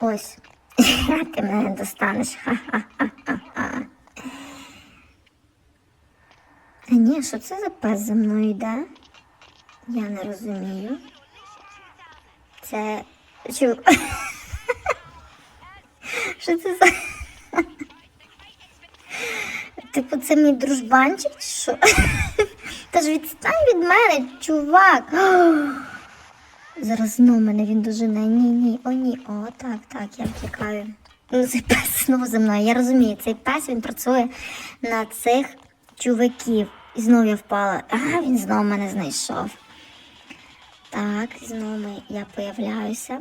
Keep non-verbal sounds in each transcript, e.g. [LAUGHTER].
Ось. [LAUGHS] Ти мене достанеш. Ха-ха-ха-ха. [LAUGHS] А ні, що це за пес за мною йде? Я не розумію. Це. Чу... [LAUGHS] Що це за. Типу, це мій дружбанчик чи що? Та ж відстань від мене, чувак. [GASPS] Зараз знову мене він дожене. Ні, ні, о, ні. О, так, так, я втікаю. Ну, цей пес знову за мною. Я розумію, цей пес він працює на цих чуваків. І знову я впала. А, він знову мене знайшов. Так, знову я появляюся.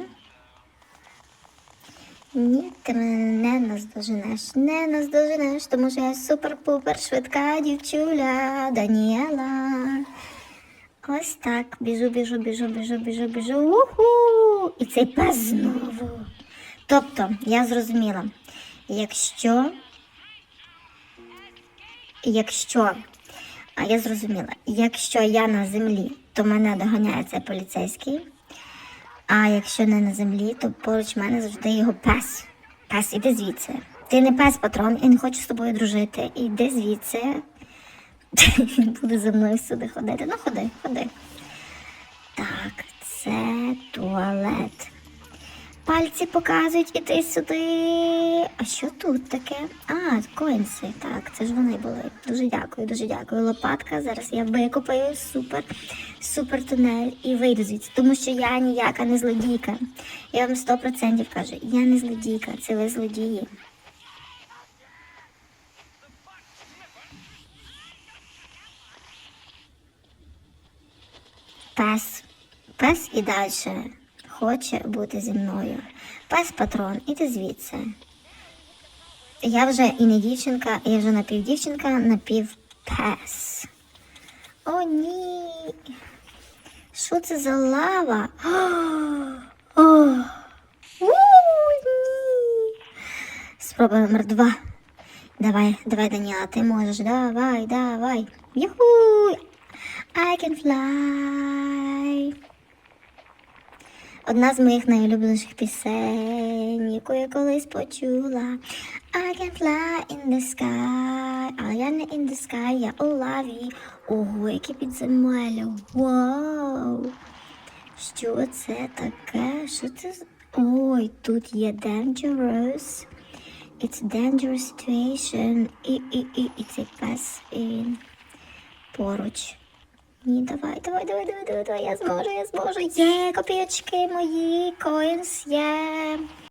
Ні, ти мене не наздоженеш, не наздоженеш, тому що я супер-пупер швидка дівчуля Даніела. Ось так. Біжу, біжу, біжу, біжу, біжу, біжу. Уху! І цей пес знову. Тобто, я зрозуміла, якщо. Якщо. А я зрозуміла, якщо я на землі, то мене доганяє цей поліцейський. А якщо не на землі, то поруч мене завжди його пес. Пес, іди звідси. Ти не пес патрон, я не хочу з тобою дружити. Іди звідси. [LAUGHS] Він буде за мною всюди ходити. Ну, ходи, ходи. Так, це туалет. Пальці показують іди сюди. А що тут таке? А, коінси. Так, це ж вони були. Дуже дякую, дуже дякую. Лопатка. Зараз я викопаю супер, супер тунель і вийду звідси. Тому що я ніяка не злодійка. Я вам 100% кажу, я не злодійка, це ви злодії. Пес. Пес і далі хоче бути зі мною. Пес патрон, іди звідси. Я вже і не дівчинка, я вже напівдівчинка, напівпес. О, ні. Що це за лава? [GASPS] О, о, ні. Спроба номер два. Давай, давай, Даніела, ти можеш. Давай, давай. Юху! I can fly. Одна з моїх найулюбленіших пісень, яку я колись почула. I can fly in the sky, але я не in the sky, я у лаві. Ого, яке підземелля. Вау! Що це таке? Що це? Ой, тут є dangerous. It's a dangerous situation. І, і, і, і цей пес, і він поруч. Ні, давай, давай, давай, давай, давай, давай, я зможу, я зможу. Є, копійочки мої, коїнс є.